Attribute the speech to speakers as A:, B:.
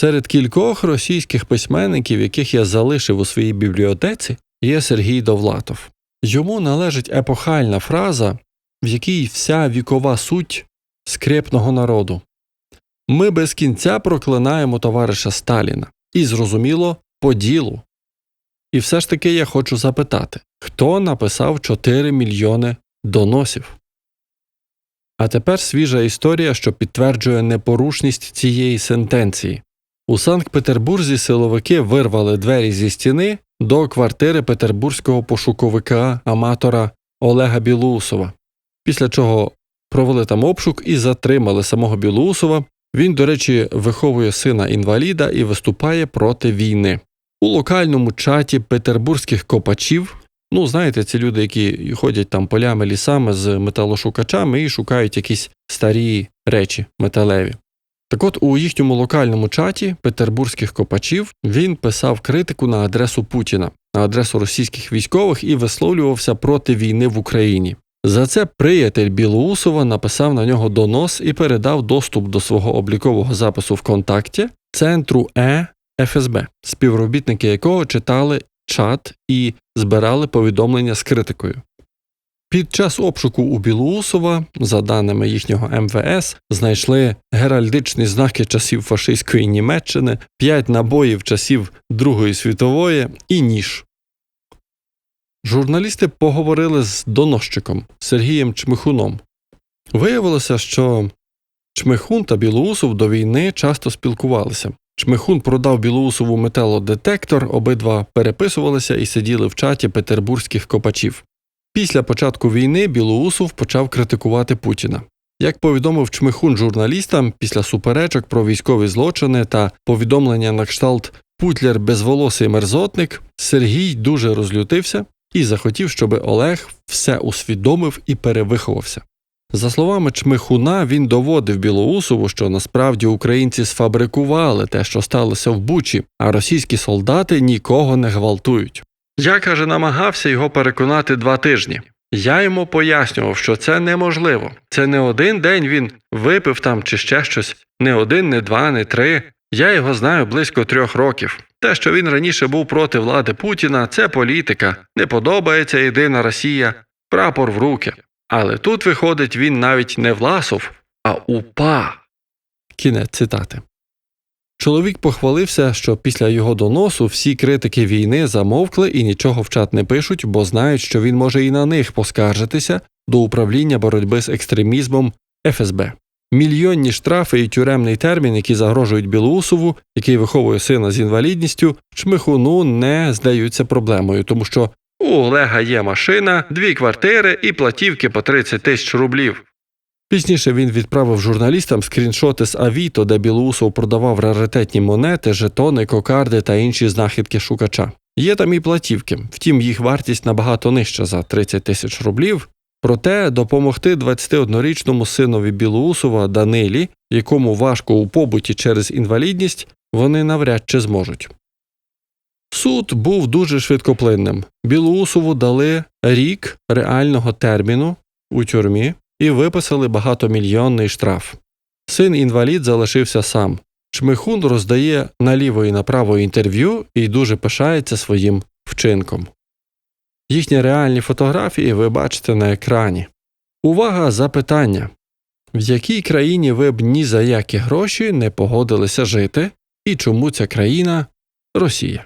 A: Серед кількох російських письменників, яких я залишив у своїй бібліотеці, є Сергій Довлатов. Йому належить епохальна фраза, в якій вся вікова суть скрепного народу. Ми без кінця проклинаємо товариша Сталіна. І зрозуміло, по ділу. І все ж таки я хочу запитати, хто написав 4 мільйони доносів? А тепер свіжа історія, що підтверджує непорушність цієї сентенції. У Санкт-Петербурзі силовики вирвали двері зі стіни до квартири петербурзького пошуковика аматора Олега Білоусова, після чого провели там обшук і затримали самого Білоусова. Він, до речі, виховує сина інваліда і виступає проти війни. У локальному чаті петербурзьких копачів, ну знаєте, ці люди, які ходять там полями лісами з металошукачами і шукають якісь старі речі металеві. Так от у їхньому локальному чаті петербурзьких копачів він писав критику на адресу Путіна, на адресу російських військових і висловлювався проти війни в Україні. За це приятель Білоусова написав на нього донос і передав доступ до свого облікового запису ВКонтакті центру Е ФСБ, співробітники якого читали чат і збирали повідомлення з критикою. Під час обшуку у Білоусова, за даними їхнього МВС, знайшли геральдичні знаки часів фашистської Німеччини, п'ять набоїв часів Другої світової і ніж. Журналісти поговорили з доносчиком Сергієм Чмихуном. Виявилося, що Чмихун та Білоусов до війни часто спілкувалися. Чмихун продав Білоусову металодетектор, обидва переписувалися і сиділи в чаті петербурзьких копачів. Після початку війни Білоусов почав критикувати Путіна. Як повідомив Чмихун журналістам, після суперечок про військові злочини та повідомлення на кшталт Путляр безволосий мерзотник, Сергій дуже розлютився і захотів, щоб Олег все усвідомив і перевиховався. За словами Чмихуна, він доводив Білоусову, що насправді українці сфабрикували те, що сталося в Бучі, а російські солдати нікого не гвалтують. Я, каже, намагався його переконати два тижні. Я йому пояснював, що це неможливо. Це не один день він випив там чи ще щось, не один, не два, не три. Я його знаю близько трьох років. Те, що він раніше був проти влади Путіна, це політика. Не подобається єдина Росія, прапор в руки. Але тут, виходить, він навіть не Власов, а УПА. Кінець цитати. Чоловік похвалився, що після його доносу всі критики війни замовкли і нічого в чат не пишуть, бо знають, що він може і на них поскаржитися до управління боротьби з екстремізмом ФСБ. Мільйонні штрафи і тюремний термін, які загрожують Білоусову, який виховує сина з інвалідністю, чмихуну не здаються проблемою, тому що у Олега є машина, дві квартири і платівки по 30 тисяч рублів. Пізніше він відправив журналістам скріншоти з Авіто, де Білоусов продавав раритетні монети, жетони, кокарди та інші знахідки шукача. Є там і платівки, втім їх вартість набагато нижча за 30 тисяч рублів. Проте допомогти 21-річному синові Білоусова Данилі, якому важко у побуті через інвалідність, вони навряд чи зможуть. Суд був дуже швидкоплинним. Білоусову дали рік реального терміну у тюрмі і виписали багатомільйонний штраф. Син інвалід залишився сам. Чмихун роздає наліво і направо інтерв'ю і дуже пишається своїм вчинком. Їхні реальні фотографії ви бачите на екрані. Увага запитання в якій країні ви б ні за які гроші не погодилися жити, і чому ця країна Росія?